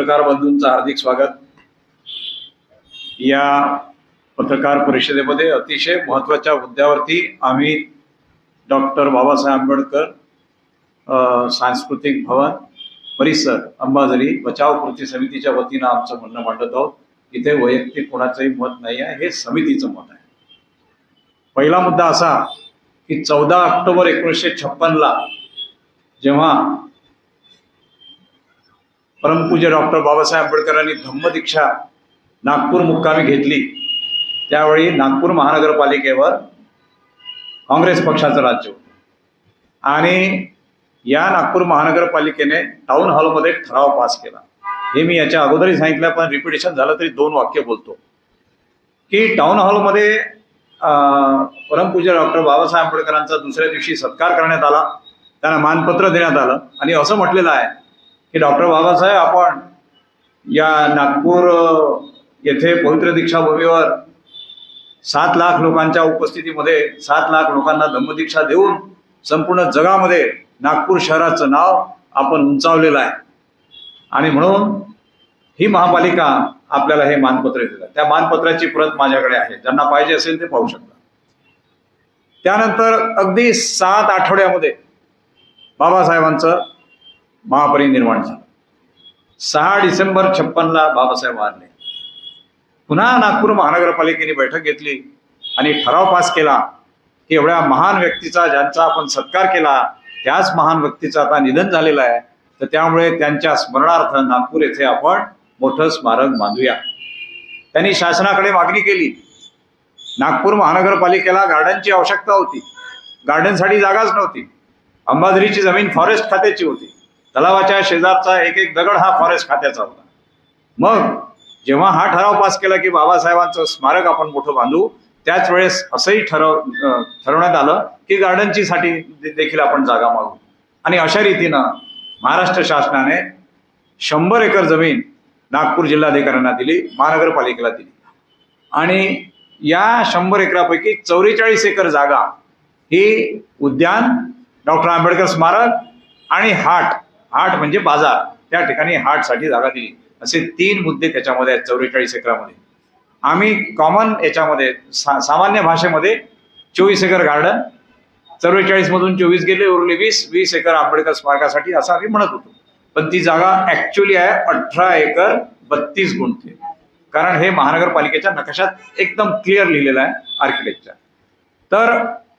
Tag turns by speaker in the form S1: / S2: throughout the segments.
S1: पत्रकार बंधूंचं हार्दिक स्वागत. या पत्रकार परिषदेमध्ये अतिशय महत्त्वाच्या मुद्द्यावरती आम्ही डॉक्टर बाबासाहेब आंबेडकर सांस्कृतिक भवन परिसर अंबाझरी बचाव कृती समितीच्या वतीनं आमचं म्हणणं मांडत आहोत. इथे वैयक्तिक कोणाचंही मत नाही आहे हे समितीचं मत आहे. पहिला मुद्दा असा की चौदा ऑक्टोबर एकोणीसशे छप्पनला जेव्हा परमपूज्य डॉक्टर बाबासाहेब आंबेडकरांनी धम्मदीक्षा नागपूर मुक्कामी घेतली. त्यावेळी नागपूर महानगरपालिकेवर काँग्रेस पक्षाचं राज्य होतं. आणि या नागपूर महानगरपालिकेने टाउन हॉलमध्ये ठराव पास केला. हे मी याच्या अगोदरही सांगितलं पण रिपिटेशन झालं तरी दोन वाक्य बोलतो. की टाऊन हॉलमध्ये अं, परमपूज्य डॉक्टर बाबासाहेब आंबेडकरांचा दुसऱ्या दिवशी सत्कार करण्यात आला. त्यांना मानपत्र देण्यात आलं. आणि असं म्हटलेलं आहे की डॉक्टर बाबासाहेब आपण या नागपूर येथे पवित्र दीक्षाभूमीवर सात लाख लोकांच्या उपस्थितीमध्ये सात लाख लोकांना धम्मदीक्षा देऊन संपूर्ण जगामध्ये नागपूर शहराचं नाव आपण उंचावलेलं आहे. आणि म्हणून ही महापालिका आपल्याला हे मानपत्र दिलं त्या मानपत्राची प्रत माझ्याकडे आहे. ज्यांना पाहिजे असेल ते पाहू शकता. त्यानंतर अगदी सात आठवड्यामध्ये बाबासाहेबांचं महापरिनिर्वाण झालं सहा डिसेंबर छप्पनला बाबासाहेब वारले. पुन्हा नागपूर महानगरपालिकेने बैठक घेतली आणि ठराव पास केला की एवढ्या महान व्यक्तीचा ज्यांचा आपण सत्कार केला त्याच महान व्यक्तीचं आता निधन झालेलं आहे. तर त्यामुळे त्यांच्या स्मरणार्थ नागपूर येथे आपण मोठं स्मारक बांधूया. त्यांनी शासनाकडे मागणी केली. नागपूर महानगरपालिकेला गार्डनची आवश्यकता होती. गार्डनसाठी जागाच नव्हती. अंबाझरीची जमीन फॉरेस्ट खात्याची होती. तलावाच्या शेजारचा एक एक दगड हा फॉरेस्ट खात्याचा होता. मग जेव्हा हा ठराव पास केला की बाबासाहेबांचं स्मारक आपण मोठं बांधू त्याच वेळेस असंही ठरव ठरवण्यात आलं की गार्डनची साठी देखील आपण जागा मागू. आणि अशा रीतीनं महाराष्ट्र शासनाने शंभर एकर जमीन नागपूर जिल्हाधिकाऱ्यांना दिली महानगरपालिकेला दिली. आणि या शंभर एकरापैकी चौवेचाळीस एकर जागा ही उद्यान डॉक्टर आंबेडकर स्मारक आणि हाट हाट म्हणजे बाजार. त्या ठिकाणी हाटसाठी जागा दिली. असे तीन मुद्दे त्याच्यामध्ये आहेत चौवेचाळीस एकरामध्ये. आम्ही कॉमन याच्यामध्ये सा सामान्य भाषेमध्ये चोवीस एकर गार्डन चव्वेचाळीसमधून चोवीस गेले उरले वीस वीस एकर आंबेडकर स्मारकासाठी असं आम्ही म्हणत होतो. पण ती जागा ॲक्च्युली आहे अठरा एकर बत्तीस गुंठे. कारण हे महानगरपालिकेच्या नकाशात एकदम क्लिअर लिहिलेलं आहे आर्किटेक्चर तर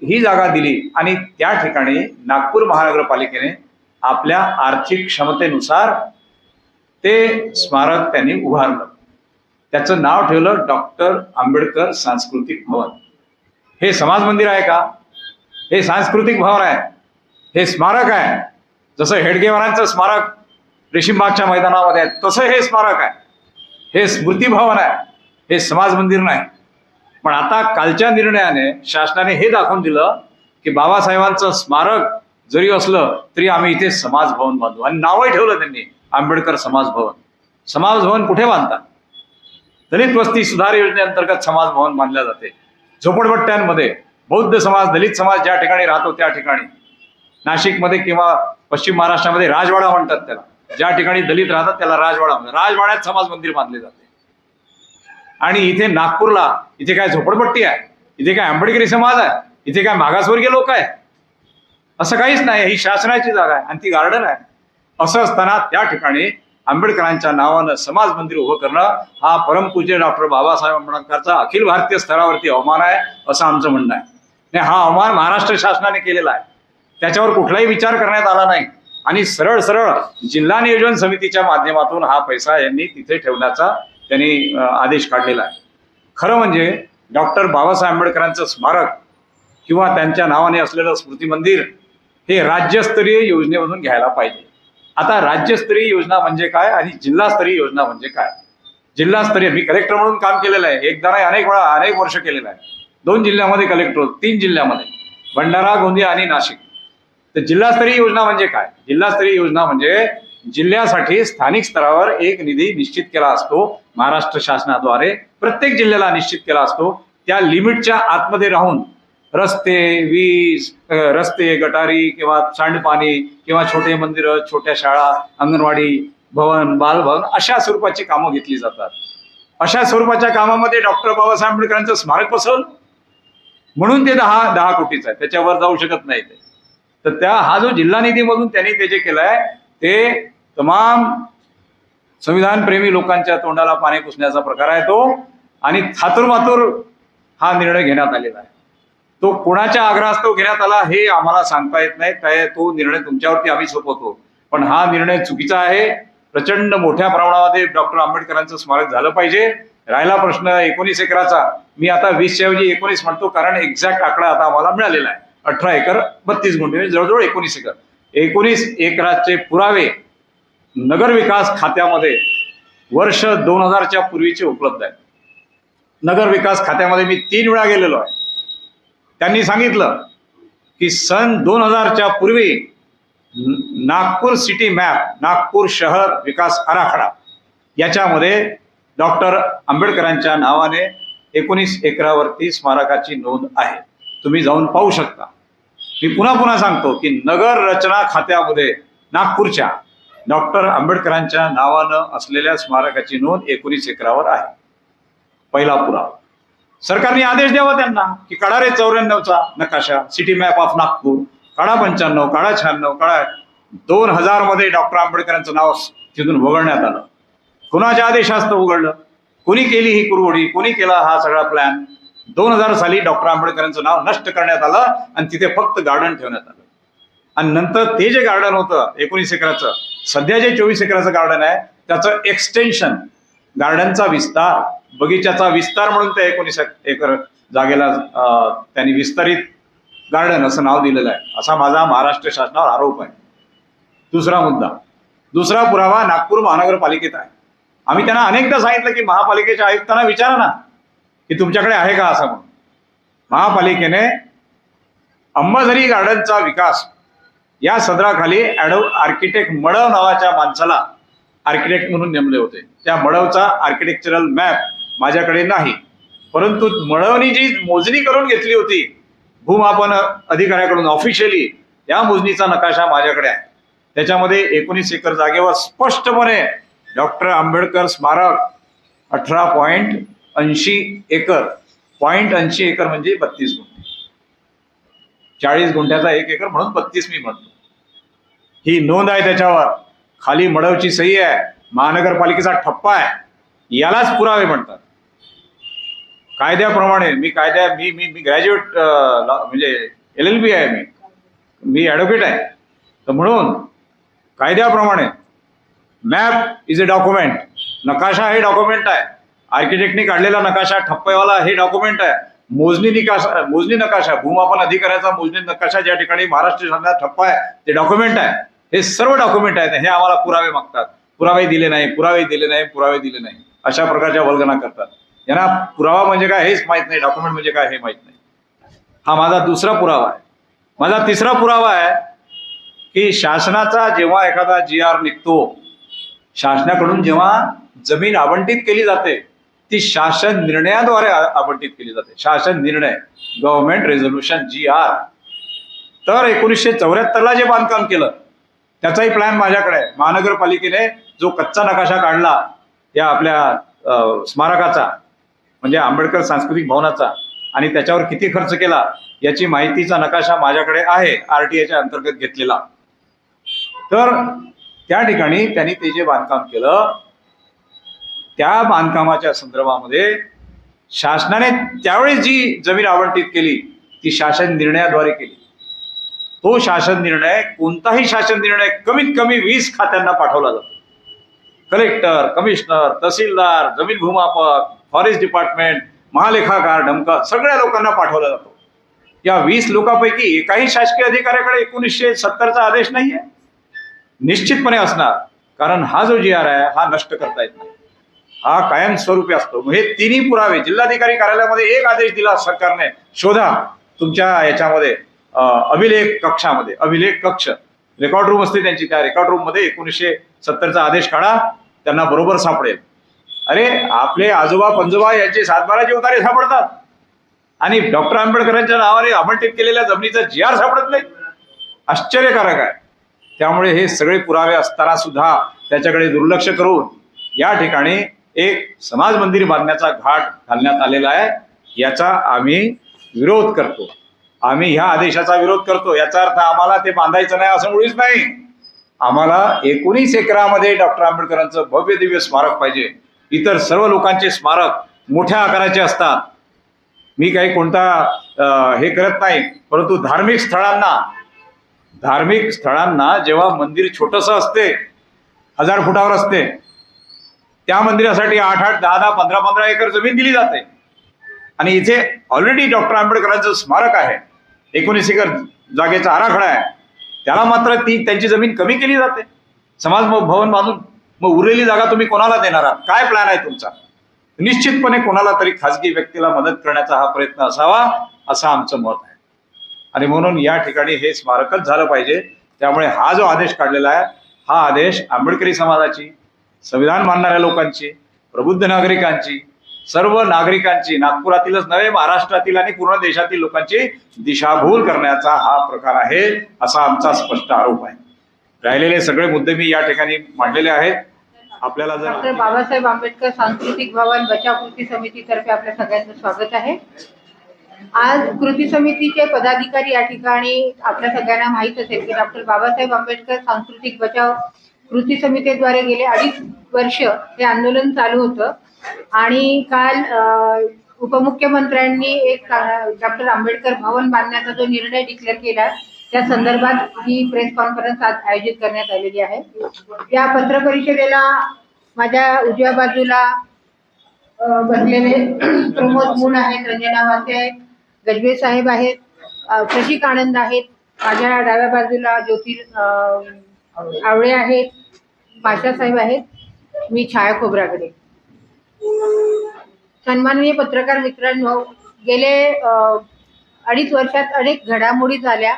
S1: ही जागा दिली आणि त्या ठिकाणी नागपूर महानगरपालिकेने आपल्या आर्थिक क्षमतेनुसार ते स्मारक त्यांनी उभारलं. त्याचं नाव ठेवलं डॉक्टर आंबेडकर सांस्कृतिक भवन. हे समाज मंदिर आहे का? हे सांस्कृतिक भवन आहे. हे स्मारक आहे. जसं हेडगेवारांचं स्मारक रेशीमबागच्या मैदानामध्ये आहे तसं हे स्मारक आहे. हे स्मृती भवन आहे. हे समाज मंदिर नाही. पण आता कालच्या निर्णयाने शासनाने हे दाखवून दिलं की बाबासाहेबांचं स्मारक जरी असलं तरी आम्ही इथे समाज भवन बांधू. आणि नावही ठेवलं त्यांनी आंबेडकर समाज भवन समाज भवन कुठे बांधतात? दलित वस्ती सुधार योजनेअंतर्गत समाज भवन बांधल्या जाते. झोपडपट्ट्यांमध्ये बौद्ध समाज दलित समाज ज्या ठिकाणी राहतो त्या ठिकाणी. नाशिकमध्ये किंवा पश्चिम महाराष्ट्रामध्ये राजवाडा म्हणतात त्याला. ज्या ठिकाणी दलित राहतात त्याला राजवाडा म्हणतात. राजवाड्यात समाज मंदिर बांधले जाते. आणि इथे नागपूरला इथे काय झोपडपट्टी आहे? इथे काय आंबेडकरी समाज आहे? इथे काय मागासवर्गीय लोक आहे असं काहीच नाही ही शासनाची जागा आहे आणि ती गार्डन आहे. असं असताना त्या ठिकाणी आंबेडकरांच्या नावानं समाज मंदिर उभं करणं हा परमपूज्य डॉक्टर बाबासाहेब आंबेडकरचा अखिल भारतीय स्तरावरती अवमान आहे असं आमचं म्हणणं आहे. नाही हा अवमान महाराष्ट्र शासनाने केलेला आहे. त्याच्यावर कुठलाही विचार करण्यात आला नाही. आणि सरळ सरळ जिल्हा नियोजन समितीच्या माध्यमातून हा पैसा यांनी तिथे ठेवण्याचा त्यांनी आदेश काढलेला आहे. खरं म्हणजे डॉक्टर बाबासाहेब आंबेडकरांचं स्मारक किंवा त्यांच्या नावाने असलेलं स्मृती मंदिर हे राज्यस्तरीय योजनेमधून घ्यायला पाहिजे. आता राज्यस्तरीय योजना म्हणजे काय आणि जिल्हास्तरीय योजना म्हणजे काय? जिल्हास्तरीय मी कलेक्टर म्हणून काम केलेलं आहे. एकदा नाही अनेक वेळा अनेक वर्ष केलेलं आहे. दोन जिल्ह्यामध्ये कलेक्टर होतो तीन जिल्ह्यामध्ये. भंडारा गोंदिया आणि नाशिक. तर जिल्हास्तरीय योजना म्हणजे काय? जिल्हास्तरीय योजना म्हणजे जिल्ह्यासाठी स्थानिक स्तरावर एक निधी निश्चित केला असतो. महाराष्ट्र शासनाद्वारे प्रत्येक जिल्ह्याला निश्चित केला असतो. त्या लिमिटच्या आतमध्ये राहून रस्ते वीज रस्ते गटारी किंवा सांडपाणी किंवा छोटे मंदिरं छोट्या शाळा अंगणवाडी भवन बालभवन अशा स्वरूपाची कामं घेतली जातात. अशा स्वरूपाच्या कामामध्ये डॉक्टर बाबासाहेब आंबेडकरांचं स्मारक बसवलं म्हणून ते दहा दहा कोटीचं आहे. त्याच्यावर जाऊ शकत नाही ते. तर त्या हा जो जिल्हा निधीमधून त्यांनी ते जे केलंय ते तमाम संविधान प्रेमी लोकांच्या तोंडाला पाणी पुसण्याचा प्रकार आहे तो. आणि थातुरमातुर हा निर्णय घेण्यात आलेला आहे. तो कुणाच्या आग्रहास्तव घेण्यात आला हे आम्हाला सांगता येत नाही. काय तो निर्णय तुमच्यावरती आम्ही सोपवतो. पण हा निर्णय चुकीचा आहे. प्रचंड मोठ्या प्रमाणामध्ये डॉक्टर आंबेडकरांचं स्मारक झालं पाहिजे. राहिला प्रश्न एकोणीस एकराचा. मी आता वीसच्या ऐवजी एकोणीस म्हणतो कारण एक्झॅक्ट आकडा आता आम्हाला मिळालेला आहे. अठरा एकर बत्तीस गुंठे म्हणजे जवळजवळ एकोणीस एकर. एकोणीस एकराचे पुरावे नगर विकास खात्यामध्ये वर्ष दोन हजारच्या पूर्वीचे उपलब्ध आहेत. नगर विकास खात्यामध्ये मी तीन वेळा गेलेलो आहे. त्यांनी सांगितलं की सन दोन हजारच्या पूर्वी नागपूर सिटी मॅप नागपूर शहर विकास आराखडा याच्यामध्ये डॉक्टर आंबेडकरांच्या नावाने एकोणीस एकरावरती स्मारकाची नोंद आहे. तुम्ही जाऊन पाहू शकता. मी पुन्हा पुन्हा सांगतो की नगर रचना खात्यामध्ये नागपूरच्या डॉक्टर आंबेडकरांच्या नावानं असलेल्या स्मारकाची नोंद एकोणीस एकरावर आहे. पहिला पुरावा. सरकारने आदेश द्यावा त्यांना की काढा रे चौऱ्याण्णवचा नकाशा सिटी मॅप ऑफ नागपूर काढा पंच्याण्णव काढा शहाण्णव काढा दोन हजारमध्ये डॉक्टर आंबेडकरांचं नाव तिथून वगळण्यात आलं. कुणाच्या आदेशास्त उघडलं? कोणी केली ही कुरवडी कोणी केला हा सगळा प्लॅन दोन हजार साली डॉक्टर आंबेडकरांचं नाव नष्ट करण्यात आलं आणि तिथे फक्त गार्डन ठेवण्यात आलं. आणि नंतर ते जे गार्डन होतं एकोणीस एकराचं सध्या जे चोवीस एकराचं गार्डन आहे त्याचं एक्सटेन्शन गार्डनचा विस्तार बगीच्याचा विस्तार म्हणून त्या एकोणीस एकर जागेला त्यांनी विस्तारित गार्डन असं नाव दिलेलं आहे. असा माझा महाराष्ट्र शासनावर आरोप आहे. दुसरा मुद्दा. दुसरा पुरावा नागपूर महानगरपालिकेत आहे. आम्ही त्यांना अनेकदा सांगितलं की महापालिकेच्या आयुक्तांना विचारा ना की तुमच्याकडे आहे का असं म्हणून. महापालिकेने अंबाझरी गार्डनचा विकास या सदराखाली ॲडव आर्किटेक्ट मडव नावाच्या माणसाला आर्किटेक्ट म्हणून नेमले होते. त्या मडवचा आर्किटेक्चरल मॅप माझ्याकडे नाही. परंतु मळवणी जी मोजणी करून घेतली होती भूमापन अधिकाऱ्याकडून ऑफिशियली या मोजणीचा नकाशा माझ्याकडे आहे. त्याच्यामध्ये एकोणीस एकर जागेवर स्पष्टपणे डॉक्टर आंबेडकर स्मारक अठरा पॉईंट ऐंशी एकर पॉईंट ऐंशी एकर म्हणजे बत्तीस गुंठे. चाळीस गुंठ्याचा एक एकर म्हणून बत्तीस मी म्हणतो. ही नोंद आहे त्याच्यावर. खाली मडवची सही आहे. महानगरपालिकेचा ठप्पा आहे. यालाच पुरावे म्हणतात. कायद्याप्रमाणे मी कायद्या मी मी मी ग्रॅज्युएट म्हणजे एल एल बी आहे मी. मी ॲडव्होकेट आहे. तर म्हणून कायद्याप्रमाणे मॅप इज अ डॉक्युमेंट नकाशा हे डॉक्युमेंट आहे. आर्किटेक्टने काढलेला नकाशा ठप्पेवाला हे डॉक्युमेंट आहे. मोजणी निकाशा मोजणी नकाशा भूमापन अधिकाऱ्याचा मोजणी नकाशा ज्या ठिकाणी महाराष्ट्र शासनात ठप्पा आहे ते डॉक्युमेंट आहे. हे सर्व डॉक्युमेंट आहेत हे आम्हाला पुरावे मागतात. पुरावे दिले नाही पुरावे दिले नाही पुरावे दिले नाही. अशा प्रकारच्या वल्गना करतात. यांना पुरावा म्हणजे काय हेच माहीत नाही डॉक्युमेंट म्हणजे काय हे माहीत नाही. हा माझा दुसरा पुरावा आहे. माझा तिसरा पुरावा आहे की शासनाचा जेव्हा एखादा जी आर निघतो शासनाकडून जेव्हा जमीन आवंटित केली जाते ती शासन निर्णयाद्वारे आवंटित केली जाते. शासन निर्णय गव्हर्नमेंट रेझोल्युशन जी आर तर एकोणीसशे चौऱ्याहत्तरला जे बांधकाम केलं त्याचाही प्लॅन माझ्याकडे आहे. महानगरपालिकेने जो कच्चा नकाशा काढला या आपल्या स्मारकाचा म्हणजे आंबेडकर सांस्कृतिक भवनाचा आणि त्याच्यावर किती खर्च केला याची माहितीचा नकाशा माझ्याकडे आहे आर टी आयच्या अंतर्गत घेतलेला. तर त्या ठिकाणी त्यांनी ते जे बांधकाम केलं त्या बांधकामाच्या संदर्भामध्ये शासनाने त्यावेळी जी जमीन आवंटित केली ती शासन निर्णयाद्वारे केली. तो शासन निर्णय कोणताही शासन निर्णय कमीत कमी वीस खात्यांना पाठवला जातो. कलेक्टर कमिशनर तहसीलदार जमीन भूमापक फॉरेस्ट डिपार्टमेंट महालेखाकार ढमका सगळ्या लोकांना पाठवला जातो. या वीस लोकांपैकी एकाही शासकीय अधिकाऱ्याकडे एकोणीसशे सत्तरचा आदेश नाहीये. निश्चितपणे असणार कारण हा जो जी आर आहे हा नष्ट करता येत नाही. हा कायमस्वरूपी असतो. हे तिन्ही पुरावे जिल्हाधिकारी कार्यालयामध्ये एक आदेश दिला सरकारने शोधा तुमच्या याच्यामध्ये अभिलेख कक्षामध्ये अभिलेख कक्ष रेकॉर्ड रूम असते त्यांची त्या रेकॉर्ड रूममध्ये एकोणीसशे सत्तरचा आदेश काढा त्यांना बरोबर सापडेल. अरे आपले आजोबा पंजोबा यांचे सातबाराचे उतारे सापडतात. आणि डॉक्टर आंबेडकरांच्या नावाने अमंटित केलेल्या जमिनीचा जी आर सापडत नाही. आश्चर्यकारक आहे. त्यामुळे हे सगळे पुरावे असताना सुद्धा त्याच्याकडे दुर्लक्ष करून या ठिकाणी एक समाज मंदिर बांधण्याचा घाट घालण्यात आलेला आहे. याचा आम्ही विरोध करतो. आम्ही ह्या आदेशाचा विरोध करतो. याचा अर्थ आम्हाला ते बांधायचं नाही असं मुळीच नाही. आम्हाला एकोणीस एकरामध्ये डॉक्टर आंबेडकरांचं भव्य दिव्य स्मारक पाहिजे. इतर सर्व लोकांचे स्मारक मोठ्या आकाराचे असतात. मी काही कोणता हे करत नाही परंतु धार्मिक स्थळांना धार्मिक स्थळांना जेव्हा मंदिर छोटंसं असते हजार फुटावर असते त्या मंदिरासाठी आठ आठ दहा दहा पंधरा पंधरा एकर जमीन दिली जाते. आणि इथे ऑलरेडी डॉक्टर आंबेडकरांचं स्मारक आहे. एकोणीस एकर जागेचा आराखडा आहे. त्याला मात्र ती त्यांची जमीन कमी केली जाते. समाज भवन बांधून मग उरलेली जागा तुम्ही कोणाला देणार आहात? काय प्लॅन आहे तुमचा? निश्चितपणे कोणाला तरी खाजगी व्यक्तीला मदत करण्याचा हा प्रयत्न असावा असं आमचं मत आहे. आणि म्हणून या ठिकाणी हे स्मारकच झालं पाहिजे. त्यामुळे हा जो आदेश काढलेला आहे हा आदेश आंबेडकरी समाजाची संविधान मानणाऱ्या लोकांची प्रबुद्ध नागरिकांची सर्व नागरिकांची नागपुरातीलच नव्हे महाराष्ट्रातील आणि पूर्ण देशातील लोकांची दिशाभूल करण्याचा हा प्रकार आहे असा आमचा स्पष्ट आरोप आहे. राहिलेले सगळे मुद्दे मी या ठिकाणी मांडलेले आहेत. आपल्याला
S2: डॉक्टर
S1: जर
S2: बाबासाहेब आंबेडकर सांस्कृतिक भवन बचाव कृती समितीतर्फे आपल्या सगळ्यांचं स्वागत आहे. आज कृती समितीचे पदाधिकारी या ठिकाणी आपल्या सगळ्यांना माहीत असेल की डॉक्टर बाबासाहेब आंबेडकर सांस्कृतिक बचाव कृती समितीद्वारे गेले अडीच वर्ष हे आंदोलन चालू होतं. आणि काल उपमुख्यमंत्र्यांनी एक डॉक्टर आंबेडकर भवन बांधण्याचा जो निर्णय डिक्लेअर केला त्या संदर्भात ही प्रेस कॉन्फरन्स आज आयोजित करण्यात आलेली आहे. या पत्रपरिषदेला माझ्या उजव्या बाजूला बसलेले प्रमोद मुन आहेत रंजना वासे आहेत गजबे साहेब आहेत प्रशिक आनंद आहेत माझ्या डाव्या बाजूला ज्योती आवळे आहेत पाशा साहेब आहेत मी छाया खोबराकडे. सन्माननीय पत्रकार मित्रांनो गेले अडीच वर्षात अनेक घडामोडी झाल्या.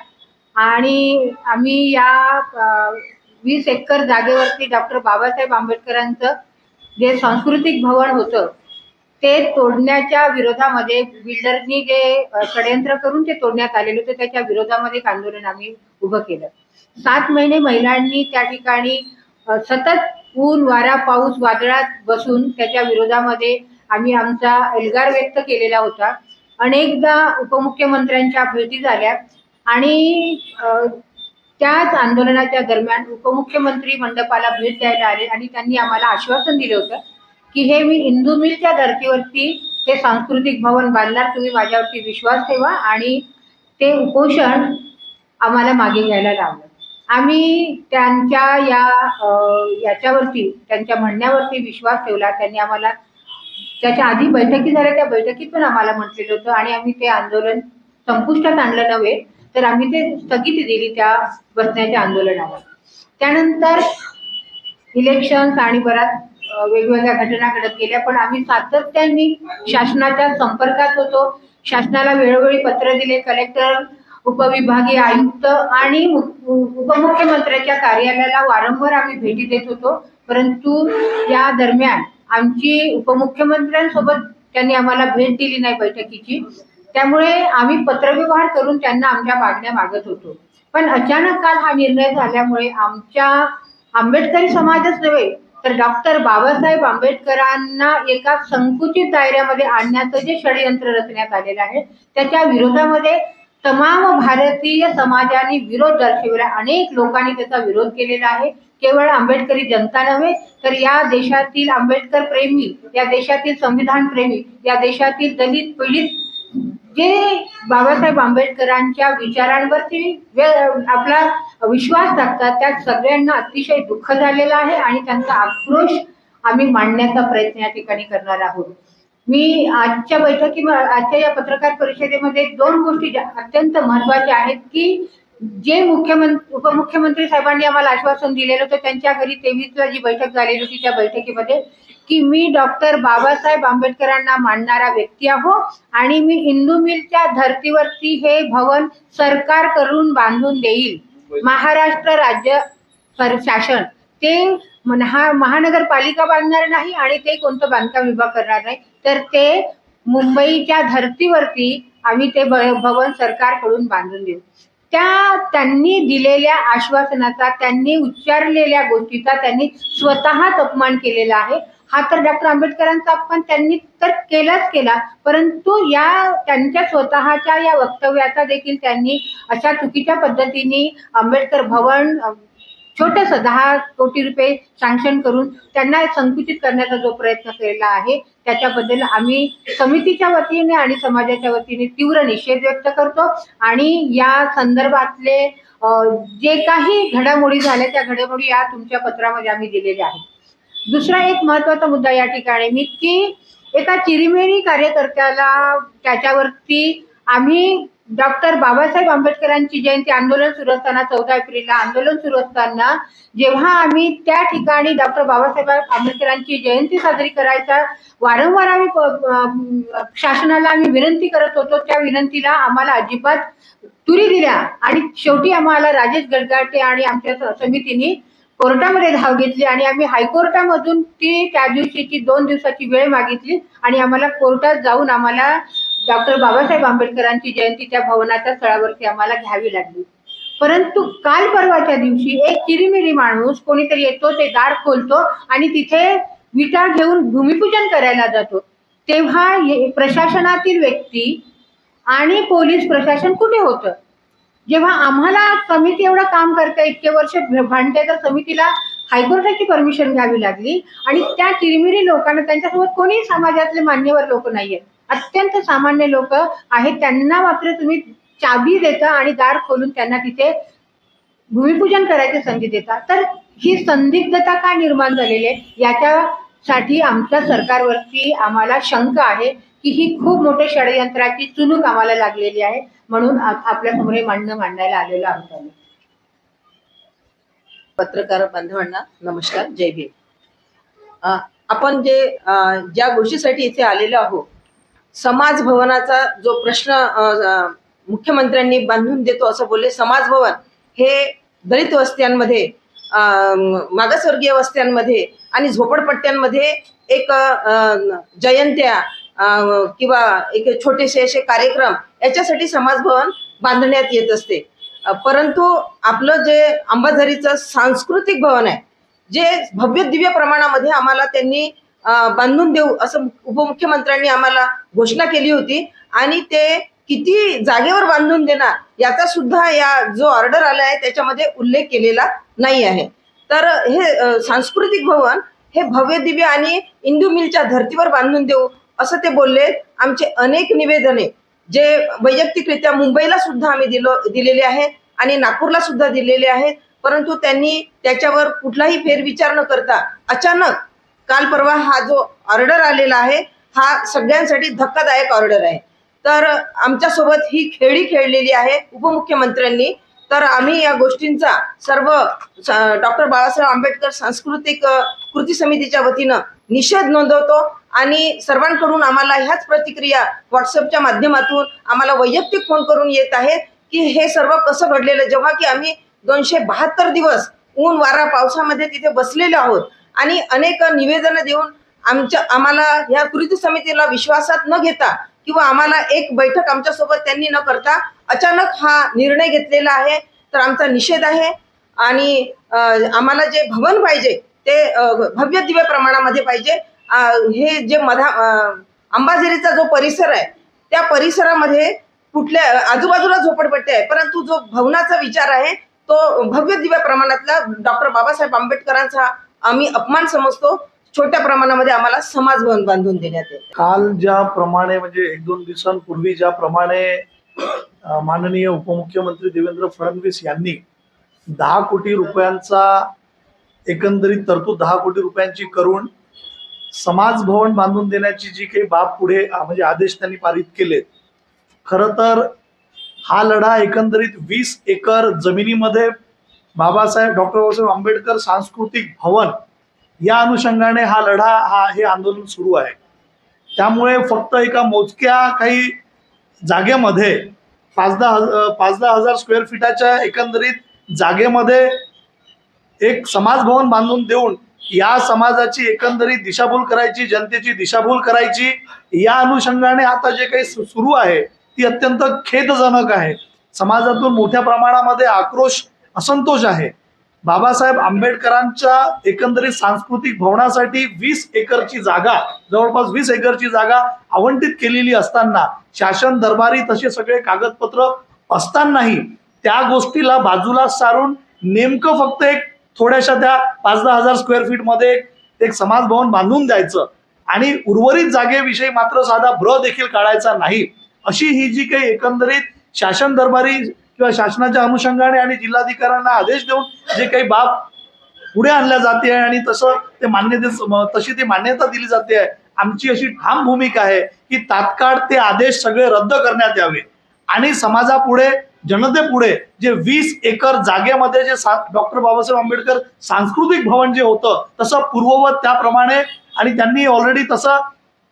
S2: आणि आम्ही या वीस एकर जागेवरती डॉक्टर बाबासाहेब आंबेडकरांचं जे सांस्कृतिक भवन होतं ते तोडण्याच्या विरोधामध्ये बिल्डरनी जे षडयंत्र करून ते तोडण्यात आलेले होते त्याच्या विरोधामध्ये एक आंदोलन आम्ही उभं केलं. सात महिने महिलांनी त्या ठिकाणी सतत ऊन वारा पाऊस वादळात बसून त्याच्या विरोधामध्ये आम्ही आमचा एल्गार व्यक्त केलेला होता. अनेकदा उपमुख्यमंत्र्यांच्या भेटी झाल्या. आणि त्याच आंदोलनाच्या दरम्यान उपमुख्यमंत्री मंडपाला भेट द्यायला आले आणि त्यांनी आम्हाला आश्वासन दिलं होतं की हे मी इंदू मिलच्या धर्तीवरती हे सांस्कृतिक भवन बांधणार तुम्ही माझ्यावरती विश्वास ठेवा आणि ते उपोषण आम्हाला मागे घ्यायला लावलं. आम्ही त्यांच्या या याच्यावरती त्यांच्या म्हणण्यावरती विश्वास ठेवला. त्यांनी आम्हाला त्याच्या आधी बैठकी झाल्या त्या बैठकीत पण आम्हाला म्हटलेलं होतं आणि आम्ही ते आंदोलन संपुष्टात आणलं नव्हे. तर आम्ही ते स्थगिती दिली त्या बसण्याच्या आंदोलनाला त्यानंतर इलेक्शन्स आणि बऱ्याच वेगवेगळ्या घटना घडत गेल्या पण आम्ही सातत्याने शासनाच्या संपर्कात होतो. शासनाला वेळोवेळी पत्र दिले कलेक्टर उपविभागीय आयुक्त आणि उपमुख्यमंत्र्यांच्या कार्यालयाला वारंवार आम्ही भेटी देत होतो. परंतु या दरम्यान आमची उपमुख्यमंत्र्यांसोबत त्यांनी आम्हाला भेट दिली नाही बैठकीची. त्यामुळे आम्ही पत्रव्यवहार करून त्यांना आमच्या मागण्या मागत होतो. पण अचानक काल हा निर्णय झाल्यामुळे आमच्या आंबेडकरी समाजच नव्हे तर डॉक्टर बाबासाहेब आंबेडकरांना एका संकुचित दायऱ्यामध्ये आणण्याचं जे षडयंत्र रचण्यात आलेलं आहे त्याच्या विरोधामध्ये तमाम भारतीय समाजाने विरोध दर्शविला. अनेक लोकांनी त्याचा विरोध केलेला आहे. केवळ आंबेडकरी जनता नव्हे तर या देशातील आंबेडकर प्रेमी या देशातील संविधान प्रेमी या देशातील दलित पीडित जे बाबासाहेब आंबेडकरांच्या विचारांवरती जे आपला विश्वास टाकतात त्या सगळ्यांना अतिशय दुःख झालेलं आहे आणि त्यांचा आक्रोश आम्ही मांडण्याचा प्रयत्न या ठिकाणी करणार आहोत. मी आजच्या बैठकी आजच्या या पत्रकार परिषदेमध्ये दोन गोष्टी अत्यंत महत्त्वाच्या आहेत की जे मुख्यमंत्री उपमुख्यमंत्री साहेबांनी आम्हाला आश्वासन दिलेलं होतं त्यांच्या घरी तेवीसला जी बैठक झालेली होती त्या बैठकीमध्ये की मी डॉक्टर बाबासाहेब आंबेडकरांना मानणारा व्यक्ती आहो आणि मी हिंदू मिलच्या धर्तीवरती हे भवन सरकार करून बांधून देईल. महाराष्ट्र राज्य शासन. ते महा महानगरपालिका बांधणार नाही आणि ते कोणतं बांधकाम विभाग करणार नाही. तर ते मुंबईच्या धर्तीवरती आम्ही ते भ- भवन सरकारकडून बांधून देऊ. त्या त्यांनी दिलेल्या आश्वासनाचा त्यांनी उच्चारलेल्या गोष्टीचा त्यांनी स्वतःच अपमान केलेला आहे. हा तर डॉक्टर आंबेडकरांचा अपमान त्यांनी तर केलाच केला. परंतु या त्यांच्या स्वतःच्या या वक्तव्याचा देखील त्यांनी अशा चुकीच्या पद्धतीने आंबेडकर भवन छोटस छोटंसं दहा कोटी रुपये सँक्शन करून त्यांना संकुचित करण्याचा जो प्रयत्न केलेला आहे त्याच्याबद्दल आम्ही समितीच्या वतीने आणि समाजाच्या वतीने तीव्र निषेध व्यक्त करतो. आणि या संदर्भातले जे काही घडामोडी झाल्या त्या घडामोडी या तुमच्या पत्रामध्ये आम्ही दिलेल्या आहेत. दुसरा एक महत्त्वाचा मुद्दा या ठिकाणी मी की एका चिरिमेरी कार्यकर्त्याला त्याच्यावरती आम्ही डॉक्टर बाबासाहेब आंबेडकरांची जयंती आंदोलन सुरू असताना चौदा एप्रिलला आंदोलन सुरू असताना जेव्हा आम्ही त्या ठिकाणी डॉक्टर बाबासाहेब आंबेडकरांची जयंती साजरी करायचा वारंवार आम्ही शासनाला आम्ही विनंती करत होतो त्या विनंतीला आम्हाला अजिबात तुरी दिल्या. आणि शेवटी आम्हाला राजेश गडगाटे आणि आमच्या समितीने कोर्टामध्ये धाव घेतली आणि आम्ही हायकोर्टामधून ती त्या दिवशीची दोन दिवसाची वेळ मागितली आणि आम्हाला कोर्टात जाऊन आम्हाला डॉक्टर बाबासाहेब आंबेडकरांची जयंती त्या भवनाच्या स्थळावरती आम्हाला घ्यावी लागली. परंतु काल परवाच्या दिवशी एक चिरीमिरी माणूस कोणीतरी येतो ते दार खोलतो आणि तिथे विटा घेऊन भूमिपूजन करायला जातो. तेव्हा प्रशासनातील व्यक्ती आणि पोलीस प्रशासन कुठे होतं? जेव्हा आम्हाला समिती एवढं काम करते इतके वर्ष भांडते तर समितीला हायकोर्टाची परमिशन घ्यावी लागली. आणि त्या किरमिरी लोकांना त्यांच्यासोबत कोणी समाजातले मान्यवर लोक नाहीयेत. अत्यंत सामान्य लोक आहेत. त्यांना मात्र तुम्ही चाबी देता आणि दार खोलून त्यांना तिथे भूमिपूजन करायची संधी देता. तर ही संदिग्धता का निर्माण झालेली आहे? याच्यासाठी आमच्या सरकारवरती आम्हाला शंका आहे की ही खूप मोठे षडयंत्राची चुनूक आम्हाला लागलेली आहे. म्हणून आपल्यासमोर हे मांडायला आलेलो आहोत आम्ही.
S3: पत्रकार बांधवांना नमस्कार जय भीम. आपण जे ज्या गोष्टीसाठी इथे आलेलो आहोत समाज भवनाचा जो प्रश्न मुख्यमंत्र्यांनी बांधून देतो असं बोलले समाज भवन हे दलित वस्त्यांमध्ये मागासवर्गीय वस्त्यांमध्ये आणि झोपडपट्ट्यांमध्ये एक जयंत्या किंवा एक छोटेसे असे कार्यक्रम याच्यासाठी समाज भवन बांधण्यात येत असते. परंतु आपलं जे अंबाझरीचं सांस्कृतिक भवन आहे जे भव्य दिव्य प्रमाणामध्ये आम्हाला त्यांनी बांधून देऊ असं उपमुख्यमंत्र्यांनी आम्हाला घोषणा केली होती आणि ते किती जागेवर बांधून देणार याचा सुद्धा या जो ऑर्डर आला आहे त्याच्यामध्ये उल्लेख केलेला नाही आहे. तर हे सांस्कृतिक भवन हे भव्य दिव्य आणि इंदू मिलच्या धर्तीवर बांधून देऊ असं ते बोलले. आमचे अनेक निवेदने जे वैयक्तिकरित्या मुंबईला सुद्धा आम्ही दिलो दिलेले आहेत आणि नागपूरला सुद्धा दिलेले आहेत परंतु त्यांनी त्याच्यावर कुठलाही फेरविचार न करता अचानक काल परवा हा जो ऑर्डर आलेला आहे हा सगळ्यांसाठी धक्कादायक ऑर्डर आहे. तर आमच्यासोबत ही खेळी खेळलेली आहे उपमुख्यमंत्र्यांनी. तर आम्ही या गोष्टींचा सर्व डॉक्टर बाळासाहेब आंबेडकर सांस्कृतिक कृती समितीच्या वतीनं निषेध नोंदवतो. आणि सर्वांकडून आम्हाला ह्याच प्रतिक्रिया व्हॉट्सअपच्या माध्यमातून आम्हाला वैयक्तिक फोन करून येत आहेत की हे सर्व कसं घडलेलं? जेव्हा की आम्ही दोनशे बहात्तर दिवस ऊन वारा पावसामध्ये तिथे बसलेलो आहोत आणि अनेक निवेदनं देऊन आमच्या आम्हाला ह्या कृती समितीला विश्वासात न घेता किंवा आम्हाला एक बैठक आमच्यासोबत त्यांनी न करता अचानक हा निर्णय घेतलेला आहे. तर आमचा निषेध आहे आणि आम्हाला जे भवन पाहिजे ते भव्य दिव्य प्रमाणामध्ये पाहिजे. हे जे मधा अंबाझरीचा जो परिसर आहे त्या परिसरामध्ये कुठल्या आजूबाजूला झोपडपट्टी आहे. परंतु जो भवनाचा विचार आहे तो भव्य दिव्या प्रमाणातला डॉक्टर बाबासाहेब आंबेडकरांचा आम्ही अपमान समजतो. छोट्या प्रमाणामध्ये आम्हाला समाज भवन बांधून देण्यात येते.
S4: काल ज्याप्रमाणे म्हणजे एक दोन दिवसांपूर्वी ज्याप्रमाणे प्रमाणे माननीय उपमुख्यमंत्री देवेंद्र फडणवीस यांनी दहा कोटी रुपयांचा एकंदरीत तरतूद दहा कोटी रुपयांची करून समाज भवन बांधून देण्याची जी काही बाब पुढे म्हणजे आदेश त्यांनी पारित केलेत खरं तर हा लढा एकंदरीत वीस एकर जमिनीमध्ये बाबासाहेब डॉक्टर बाबासाहेब आंबेडकर सांस्कृतिक भवन या अनुषंगाने हा लढा हा हे आंदोलन सुरू आहे. त्यामुळे फक्त एका मोजक्या काही जागेमध्ये पाच दहा पाच दहा हजार स्क्वेअर फिटाच्या एकंदरीत जागेमध्ये एक समाज भवन बांधून देऊन या समाजाची एकंदरीत दिशाभूल करायची जनतेची दिशाभूल करायची या अनुषंगाने आता जे काही सु- सुरू आहे ती अत्यंत खेदजनक आहे. समाजातून मोठ्या प्रमाणामध्ये आक्रोश असंतोष आहे. बाबासाहेब आंबेडकरांच्या एकंदरीत सांस्कृतिक भवनासाठी वीस एकरची जागा जवळपास वीस एकरची जागा आवंटित केलेली असताना शासन दरबारी तसे सगळे कागदपत्र असतानाही त्या गोष्टीला बाजूला सारून नेमकं फक्त एक थोड्याशा त्या पाच दहा हजार स्क्वेअर फीटमध्ये एक- एक समाज भवन बांधून द्यायचं. आणि उर्वरित जागेविषयी मात्र साधा ब्र देखील काढायचा नाही. अशी ही जी काही एकंदरीत शासन दरबारी किंवा शासनाच्या अनुषंगाने आणि जिल्हाधिकाऱ्यांना आदेश देऊन जे काही बाब पुढे आणल्या जाते आहे आणि तसं ते मान्यते तशी ती मान्यता दिली जाते आहे आमची अशी ठाम भूमिका आहे की तात्काळ ते आदेश सगळे रद्द करण्यात यावे. आणि समाजापुढे जनतेपुढे जे वीस एकर जागेमध्ये जे डॉक्टर बाबासाहेब आंबेडकर सांस्कृतिक भवन जे होतं तसं पूर्ववत त्याप्रमाणे आणि त्यांनी ऑलरेडी तसं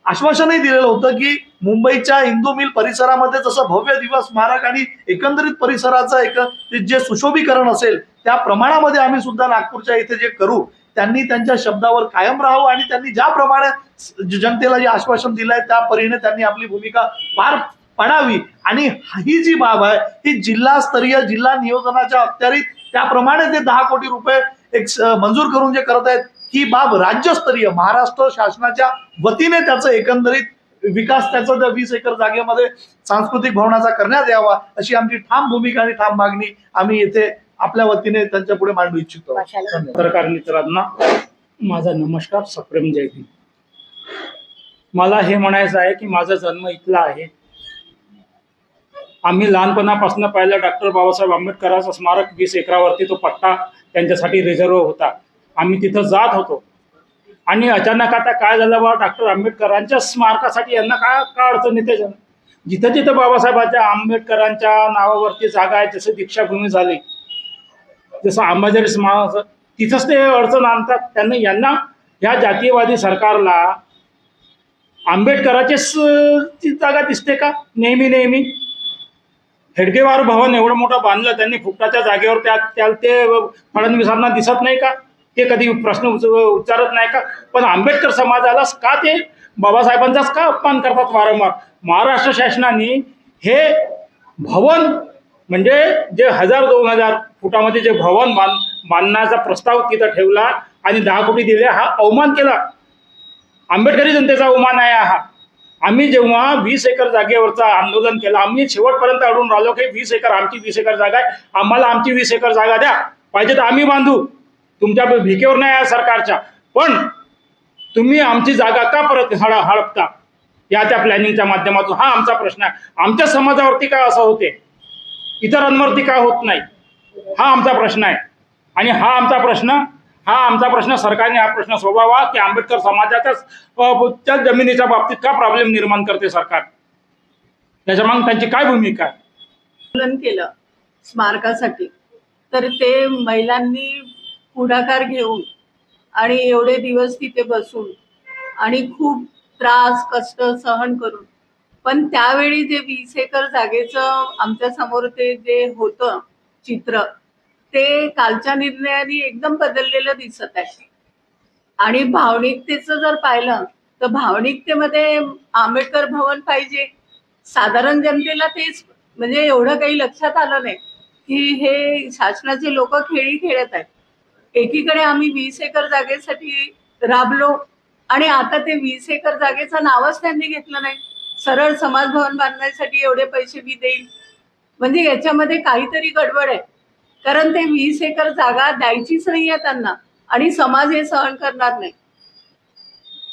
S4: आश्वासनही दिलेलं होतं की मुंबईच्या इंदू मिल परिसरामध्ये जसं भव्य दिवस स्मारक आणि एकंदरीत परिसराचं एक जे सुशोभीकरण असेल त्या प्रमाणामध्ये आम्ही सुद्धा नागपूरच्या इथे जे करू त्यांनी त्यांच्या शब्दावर कायम राहावं आणि त्यांनी ज्याप्रमाणे जनतेला जे आश्वासन दिलंय त्या परीने त्यांनी आपली भूमिका पार पडावी. आणि ही जी बाब आहे ही जिल्हास्तरीय जिल्हा नियोजनाच्या अखत्यारीत त्याप्रमाणे ते दहा कोटी रुपये एक मंजूर करून जे करत आहेत ही बाब राज्यस्तरीय महाराष्ट्र शासनाच्या वतीने त्याचं एकंदरीत विकास त्याचा त्या वीस एकर जागेमध्ये सांस्कृतिक भवनाचा करण्यात यावा अशी आमची ठाम भूमिका आणि ठाम मागणी आम्ही येथे आपल्या वतीने त्यांच्या पुढे मांडू इच्छितो.
S5: पत्रकार मित्रांना माझा नमस्कार सप्रेम जयदी मला हे म्हणायचं आहे की माझा जन्म इथला आहे. आम्ही लहानपणापासून पाहिलं डॉक्टर बाबासाहेब आंबेडकरांचा स्मारक वीस एकरावरती तो पट्टा त्यांच्यासाठी रिझर्व होता. आम्ही तिथं जात होतो. आणि अचानक आता काय झालं बा डॉक्टर आंबेडकरांच्या स्मारकासाठी यांना काय काय अडचण येते जिथं जिथं बाबासाहेबांच्या आंबेडकरांच्या नावावरती जागा आहे जसं दीक्षाभूमी झाली जसं अंबाझरी स्मारक तिथंच ते अडचण आणतात. त्यांना यांना ह्या जातीयवादी सरकारला आंबेडकराचे जागा दिसते का? नेहमी नेहमी. हेडगेवार भवन एवढं मोठं बांधलं त्यांनी फुकटाच्या जागेवर त्या त्या ते फडणवीसांना दिसत नाही का? ते कधी प्रश्न उच उच्चारत नाही का? पण आंबेडकर समाजाला का ते बाबासाहेबांचाच का अपमान करतात वारंवार? महाराष्ट्र शासनाने हे भवन म्हणजे जे हजार दोन हजार फुटामध्ये जे भवन बांध बांधण्याचा प्रस्ताव तिथं ठेवला आणि दहा कोटी दिले हा अवमान केला. आंबेडकरी जनतेचा अवमान आहे हा. आम्ही जेव्हा वीस एकर जागेवरचं आंदोलन केलं आम्ही शेवटपर्यंत अडून राहिलो की वीस एकर आमची वीस एकर जागा आहे. आम्हाला आमची वीस एकर जागा द्या. पाहिजे तर आम्ही बांधू. तुमच्या भिकेवर नाही आहे सरकारच्या. पण तुम्ही आमची जागा का परत हळ हडपता या त्या प्लॅनिंगच्या माध्यमातून. हा आमचा प्रश्न आहे. आमच्या समाजावरती का असं होते? इतरांवरती का होत नाही? हा आमचा प्रश्न आहे. आणि हा आमचा प्रश्न हा आमचा प्रश्न सरकारने हा प्रश्न सोडवावा की आंबेडकर समाजाच्या जमिनीच्या बाबतीत का प्रॉब्लेम निर्माण करते सरकार? त्याच्या मग त्यांची काय भूमिका
S6: आंदोलन केलं स्मारकासाठी तर ते महिलांनी पुढाकार घेऊन आणि एवढे दिवस तिथे बसून आणि खूप त्रास कष्ट सहन करून पण त्यावेळी जे वीस एकर जागेचं आमच्यासमोर ते जे होतं चित्र ते कालच्या निर्णयाने एकदम बदललेलं दिसत आहे. आणि भावनिकतेचं जर पाहिलं तर भावनिकतेमध्ये आंबेडकर भवन पाहिजे. साधारण जनतेला तेच म्हणजे एवढं काही लक्षात आलं नाही की हे शासनाचे लोक खेळी खेळत आहेत. एकीकडे आम्ही वीस एकर जागेसाठी राबलो आणि आता ते वीस एकर जागेचं नावच त्यांनी घेतलं नाही. सरळ समाज भवन बांधण्यासाठी एवढे पैसे मी देईन. म्हणजे याच्यामध्ये काहीतरी गडबड आहे. कारण ते वीस एकर जागा द्यायचीच नाही आहे त्यांना आणि समाज हे सहन करणार नाही.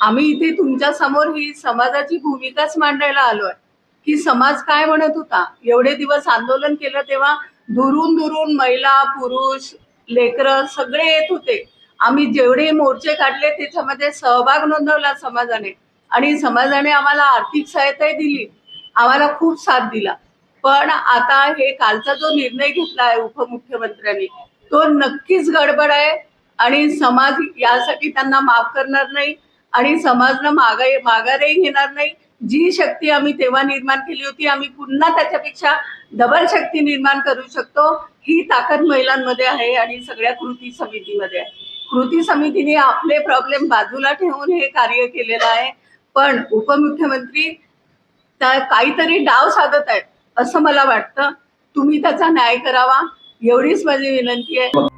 S6: आम्ही इथे तुमच्यासमोर ही समाजाची भूमिकाच मांडायला आलोय. की समाज काय म्हणत होता? एवढे दिवस आंदोलन केलं तेव्हा दुरून दुरून महिला पुरुष लेकरं सगळे येत होते. आम्ही जेवढे मोर्चे काढले त्याच्यामध्ये सहभाग नोंदवला समाजाने. आणि समाजाने आम्हाला आर्थिक सहायताही दिली. आम्हाला खूप साथ दिला. पण आता हे कालचा जो निर्णय घेतला आहे उपमुख्यमंत्र्यांनी तो नक्कीच गडबड आहे आणि समाज यासाठी त्यांना माफ करणार नाही आणि समाजनं मागा माघारही घेणार नाही. जी शक्ती आम्ही तेव्हा निर्माण केली होती आम्ही पुन्हा त्याच्यापेक्षा डबल शक्ती निर्माण करू शकतो ही ताकद महिलांमध्ये आहे आणि सगळ्या कृती समितीमध्ये आहे. कृती समितीने आपले प्रॉब्लेम बाजूला ठेवून हे कार्य केलेलं आहे. पण उपमुख्यमंत्री त्या काहीतरी डाव साधत आहेत. असं मला वाटतं. तुम्ही त्याचा न्याय करावा. एवढीच माझी विनंती आहे.